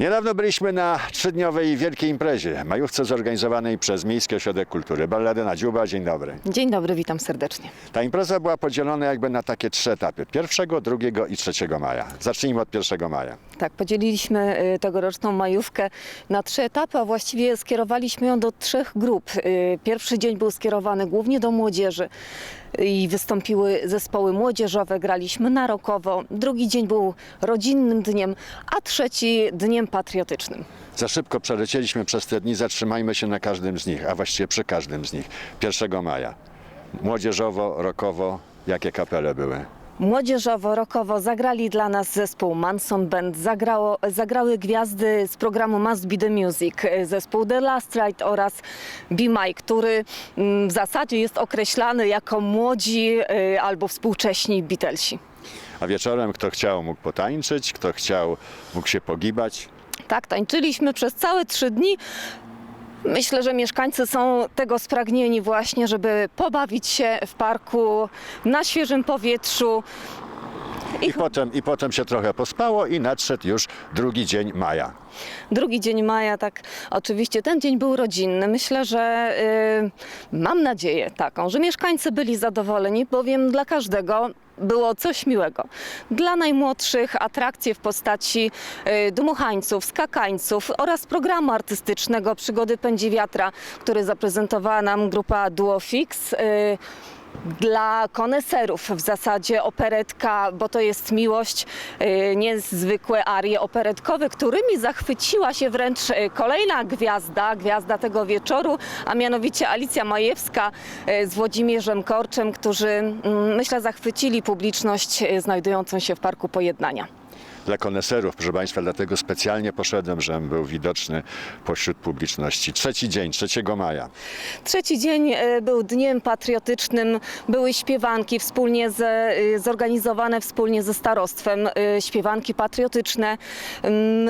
Niedawno byliśmy na trzydniowej wielkiej imprezie, majówce zorganizowanej przez Miejski Ośrodek Kultury. Balladyna Dziuba, dzień dobry. Dzień dobry, witam serdecznie. Ta impreza była podzielona jakby na takie trzy etapy. Pierwszego, drugiego i trzeciego maja. Zacznijmy od pierwszego maja. Tak, podzieliliśmy y, tegoroczną majówkę na trzy etapy, a właściwie skierowaliśmy ją do trzech grup. Y, Pierwszy dzień był skierowany głównie do młodzieży i wystąpiły zespoły młodzieżowe, graliśmy na rokowo. Drugi dzień był rodzinnym dniem, a trzeci dniem patriotycznym. Za szybko przelecieliśmy przez te dni, zatrzymajmy się na każdym z nich, a właściwie przy każdym z nich. Pierwszego maja. Młodzieżowo, rokowo, jakie kapele były? Młodzieżowo, rokowo zagrali dla nas zespół Manson Band, Zagrało, zagrały gwiazdy z programu Must Be The Music, zespół The Last Ride oraz Be My, który mm, w zasadzie jest określany jako młodzi e, albo współcześni Beatlesi. A wieczorem kto chciał mógł potańczyć, kto chciał mógł się pogibać. Tak, tańczyliśmy przez całe trzy dni. Myślę, że mieszkańcy są tego spragnieni właśnie, żeby pobawić się w parku na świeżym powietrzu. I potem, I potem się trochę pospało i nadszedł już drugi dzień maja. Drugi dzień maja, tak, oczywiście ten dzień był rodzinny. Myślę, że y, mam nadzieję taką, że mieszkańcy byli zadowoleni, bowiem dla każdego było coś miłego. Dla najmłodszych atrakcje w postaci y, dmuchańców, skakańców oraz programu artystycznego Przygody Pędzi Wiatra, który zaprezentowała nam grupa Duofix. Dla koneserów w zasadzie operetka, bo to jest miłość, y, niezwykłe arie operetkowe, którymi zachwyciła się wręcz y, kolejna gwiazda, gwiazda tego wieczoru, a mianowicie Alicja Majewska y, z Włodzimierzem Korczem, którzy mm, myślę zachwycili publiczność znajdującą się w Parku Pojednania. Dla koneserów, proszę Państwa, dlatego specjalnie poszedłem, żebym był widoczny pośród publiczności. Trzeci dzień, 3 maja. Trzeci dzień e, był dniem patriotycznym, były śpiewanki wspólnie ze, e, zorganizowane wspólnie ze starostwem, e, śpiewanki patriotyczne.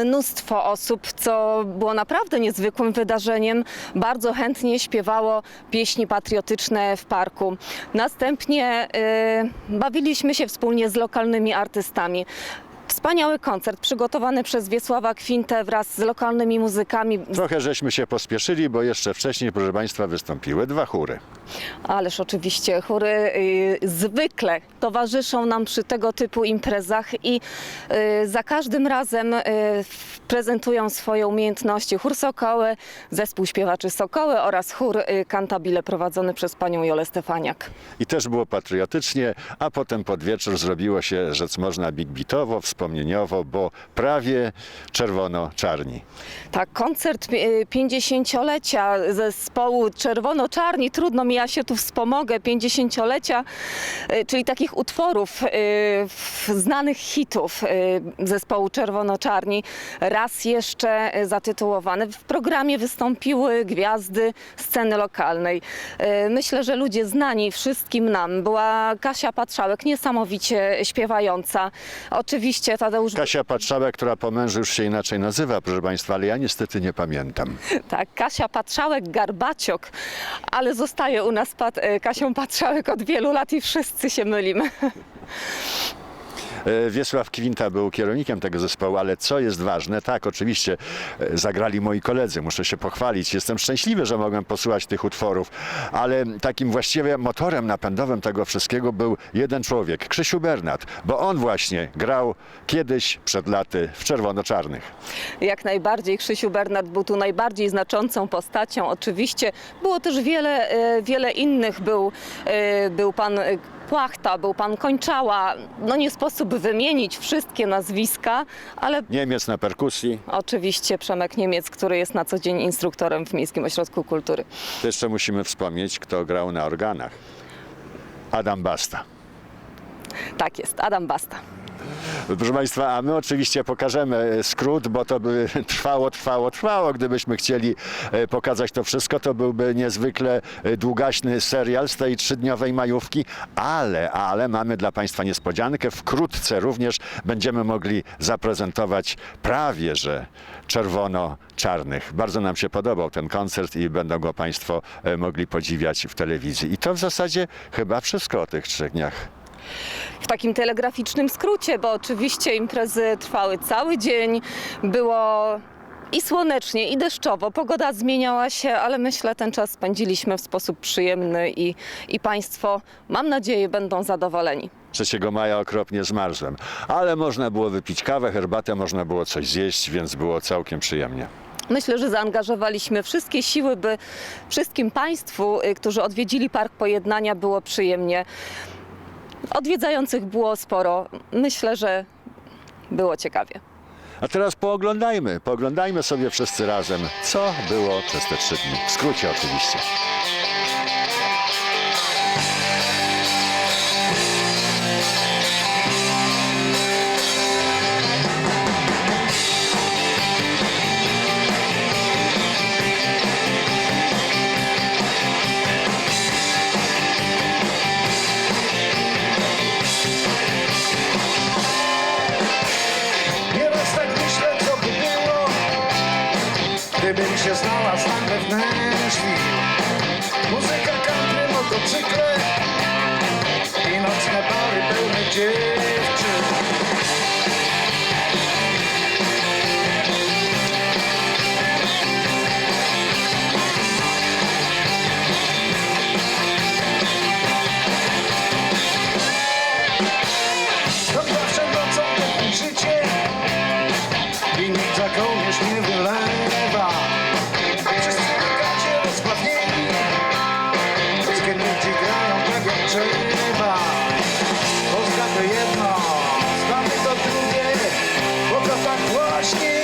Mnóstwo osób, co było naprawdę niezwykłym wydarzeniem, bardzo chętnie śpiewało pieśni patriotyczne w parku. Następnie bawiliśmy się wspólnie z lokalnymi artystami. Wspaniały koncert przygotowany przez Wiesława Kwintę wraz z lokalnymi muzykami. Trochę żeśmy się pospieszyli, bo jeszcze wcześniej, proszę Państwa, wystąpiły dwa chóry. Ależ oczywiście chóry y, zwykle towarzyszą nam przy tego typu imprezach i y, za każdym razem y, prezentują swoje umiejętności. Chór Sokoły, zespół śpiewaczy Sokoły oraz chór y, Cantabile prowadzony przez panią Jolę Stefaniak. I też było patriotycznie, a potem pod wieczór zrobiło się, rzec można, big beatowo, wspomnieniowo, bo prawie czerwono-czarni. Tak, koncert y, 50-lecia zespołu Czerwono-Czarni, trudno mi, ja się tu wspomogę, 50-lecia, y, czyli takich utworów, y, znanych hitów y, zespołu Czerwono-Czarni, raz jeszcze y, zatytułowany. W programie wystąpiły gwiazdy sceny lokalnej. Y, Myślę, że ludzie znani wszystkim nam. Była Kasia Patrzałek, niesamowicie śpiewająca. Oczywiście Tadeusz Kasia Patrzałek, która po mężu już się inaczej nazywa, proszę Państwa, ale ja niestety nie pamiętam. Tak, Kasia Patrzałek-Garbaciok, ale zostaje u nas Pat- e, Kasią Patrzałek od wielu lat i wszyscy się mylimy. E, Wiesław Kwinta był kierownikiem tego zespołu, ale co jest ważne, tak, oczywiście e, zagrali moi koledzy, muszę się pochwalić. Jestem szczęśliwy, że mogłem posłuchać tych utworów, ale takim właściwie motorem napędowym tego wszystkiego był jeden człowiek, Krzysiu Bernat, bo on właśnie grał kiedyś przed laty w czerwono-czarnych. Jak najbardziej Krzysiu Bernard był tu najbardziej znaczącą postacią. Oczywiście było też wiele, e, wiele innych. Był, był pan Płachta, był pan Kończała. No nie sposób wymienić wszystkie nazwiska, ale Niemiec na perkusji. oczywiście Przemek Niemiec, który jest na co dzień instruktorem w Miejskim Ośrodku Kultury. To jeszcze musimy wspomnieć, kto grał na organach. Adam Basta. Tak jest, Adam Basta. Proszę Państwa, a my oczywiście pokażemy skrót, bo to by trwało, trwało, trwało. Gdybyśmy chcieli e, pokazać to wszystko, to byłby niezwykle e, długaśny serial z tej trzydniowej majówki, ale, ale mamy dla Państwa niespodziankę. Wkrótce również będziemy mogli zaprezentować prawie, że czerwono-czarnych. Bardzo nam się podobał ten koncert i będą go Państwo e, mogli podziwiać w telewizji. I to w zasadzie chyba wszystko o tych trzech dniach. W takim telegraficznym skrócie, bo oczywiście imprezy trwały cały dzień, było i słonecznie, i deszczowo, pogoda zmieniała się, ale myślę, ten czas spędziliśmy w sposób przyjemny i, i Państwo, mam nadzieję, będą zadowoleni. 3 maja okropnie zmarzłem, ale można było wypić kawę, herbatę, można było coś zjeść, więc było całkiem przyjemnie. Myślę, że zaangażowaliśmy wszystkie siły, by wszystkim Państwu, y, którzy odwiedzili Park Pojednania, było przyjemnie. Odwiedzających było sporo. Myślę, że było ciekawie. A teraz pooglądajmy, pooglądajmy sobie wszyscy razem, co było przez te trzy dni. W skrócie oczywiście. Nashville. Muzyka country, motocykle i nocne bary pełne dziewczyn. Tak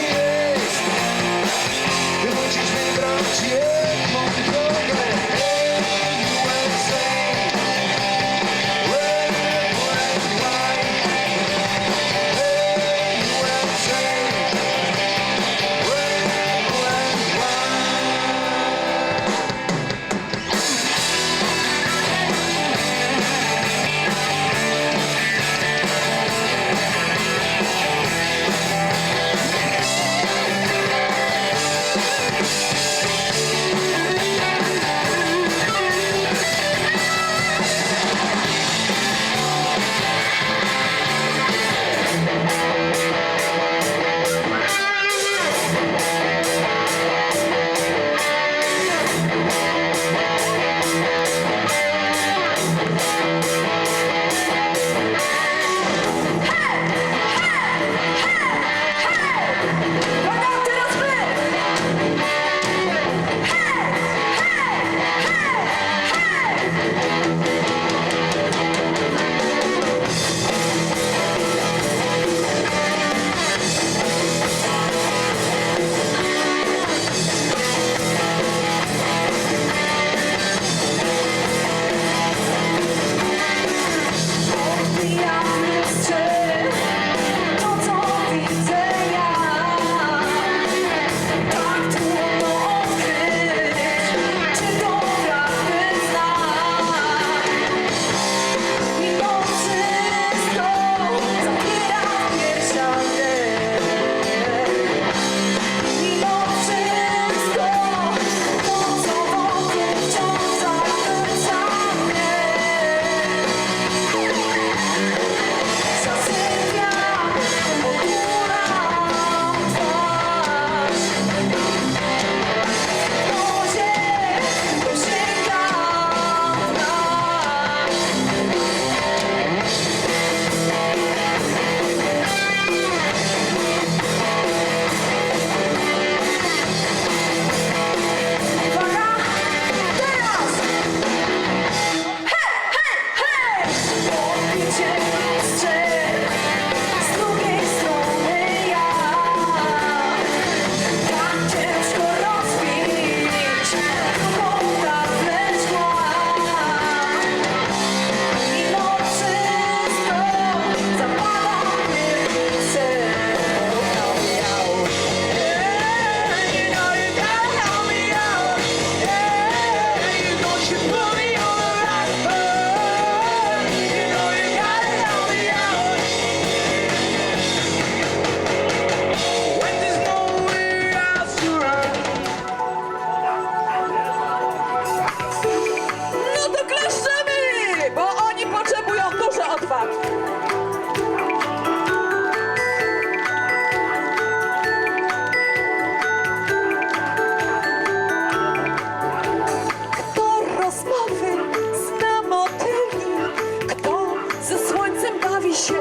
się.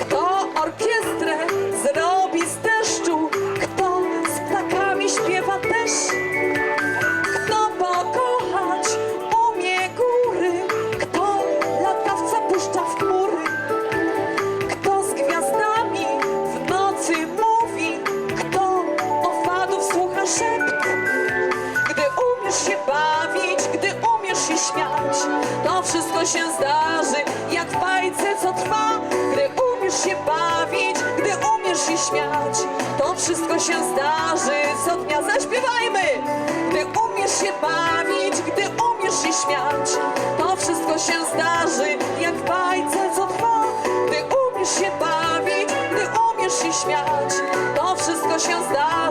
Kto orkiestrę zrobi z deszczu? Kto z ptakami śpiewa też? Kto pokochać umie góry? Kto latawca puszcza w chmury? Kto z gwiazdami w nocy mówi? Kto owadów słucha szept Gdy umiesz się bawić, gdy umiesz się śmiać To wszystko się zdarzy trwa. Gdy umiesz się bawić, gdy umiesz się śmiać, to wszystko się zdarzy, co dnia zaśpiewajmy. Gdy umiesz się bawić, gdy umiesz się śmiać, to wszystko się zdarzy, jak bajce, co trwa. Gdy umiesz się bawić, gdy umiesz się śmiać, to wszystko się zdarzy,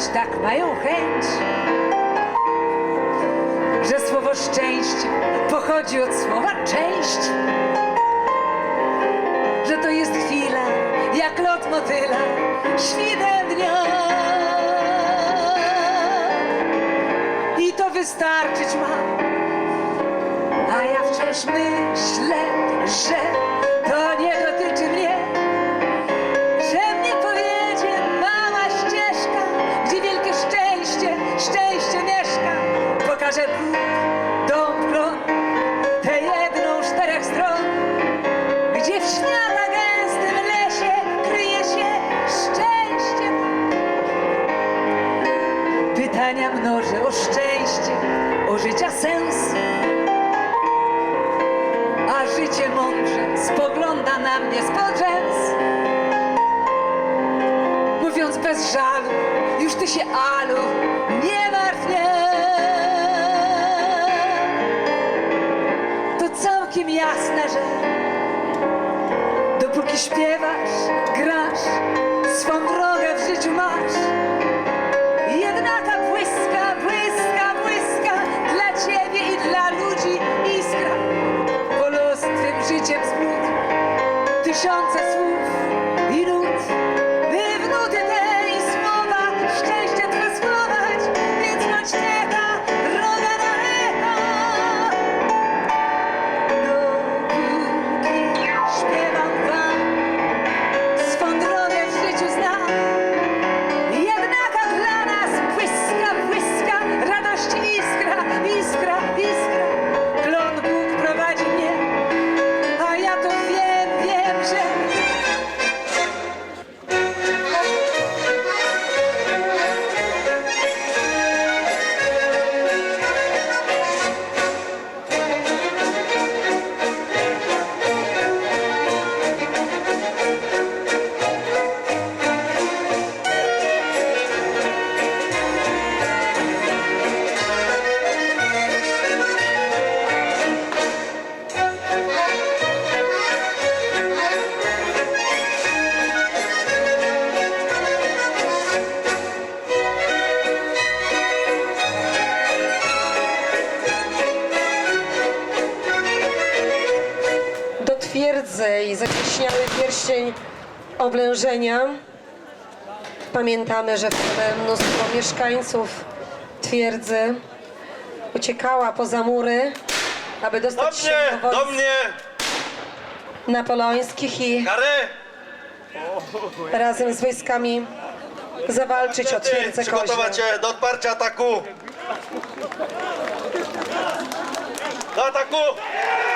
tłumaczyć tak mają chęć, że słowo szczęście pochodzi od słowa część, że to jest chwila, jak lot motyla, świtem dnia. I to wystarczyć ma, a ja wciąż myślę, że swą drogę w życiu. I zacieśniały pierścień oblężenia. Pamiętamy, że wtedy mnóstwo mieszkańców twierdzy uciekała poza mury, aby Do dostać się mnie! do Do mnie! napoleońskich i Kary! razem z wojskami zawalczyć o twierdzę Przygotować Koźle. się do odparcia ataku! Do ataku!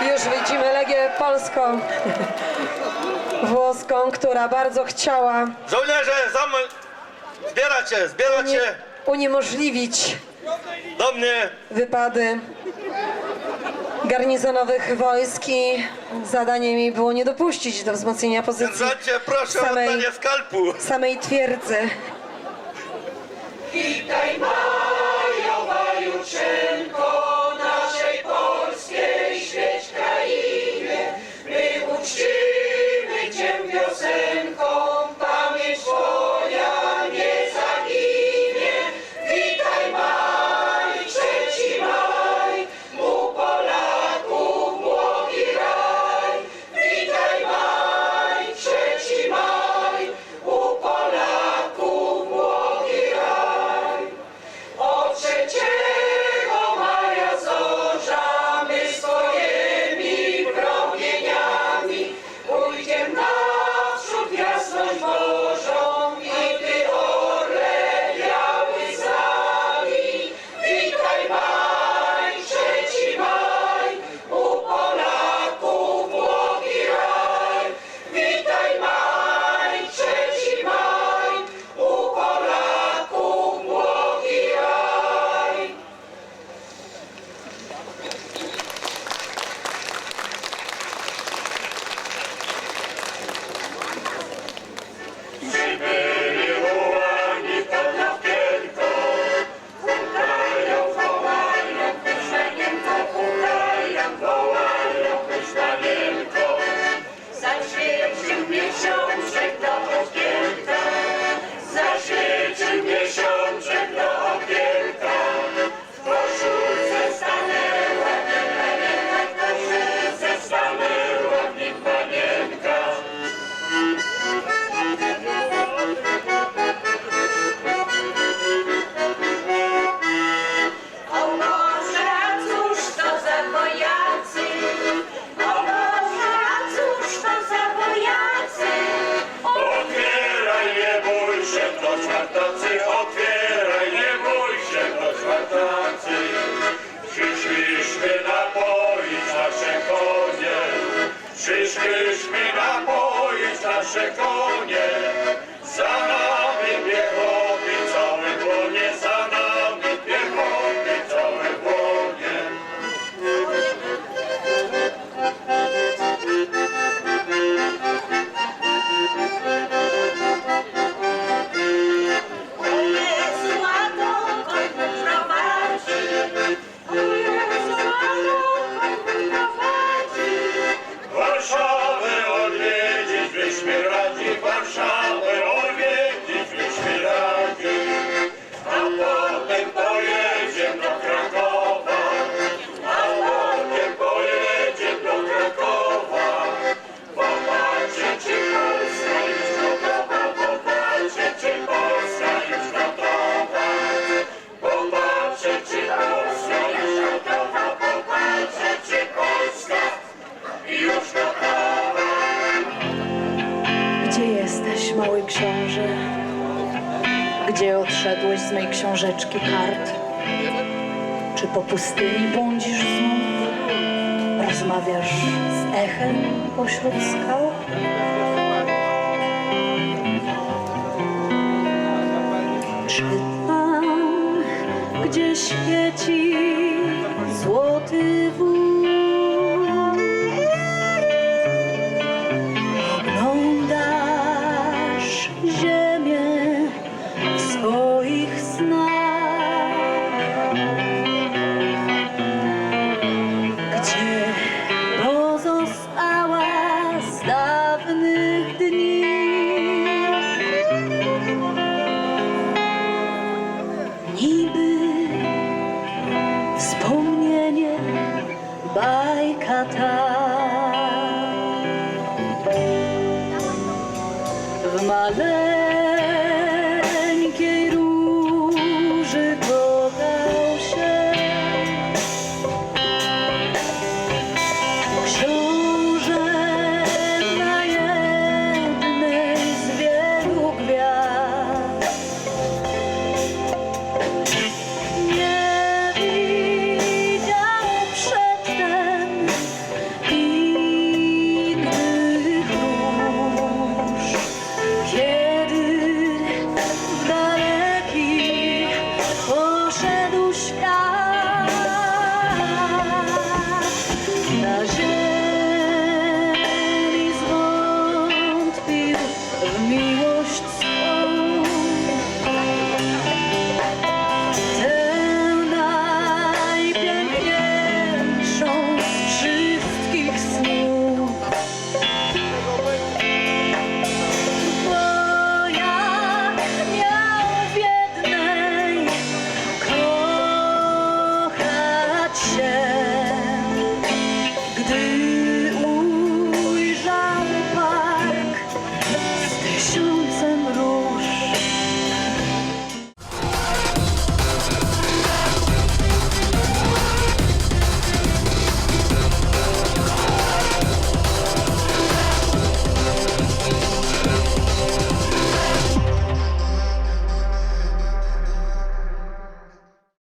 Już widzimy Legię Polską włoską, która bardzo chciała Żołnierze, zam... zbierać się, zbierać uniemożliwić do mnie. wypady garnizonowych wojsk i zadaniem jej było nie dopuścić do wzmocnienia pozycji proszę Samej- skalpu. samej twierdzy. Witaj! wyszedłeś z mej książeczki kart? Czy po pustyni błądzisz znów? Rozmawiasz z echem pośród skał? Czytam, gdzie świeci złoto.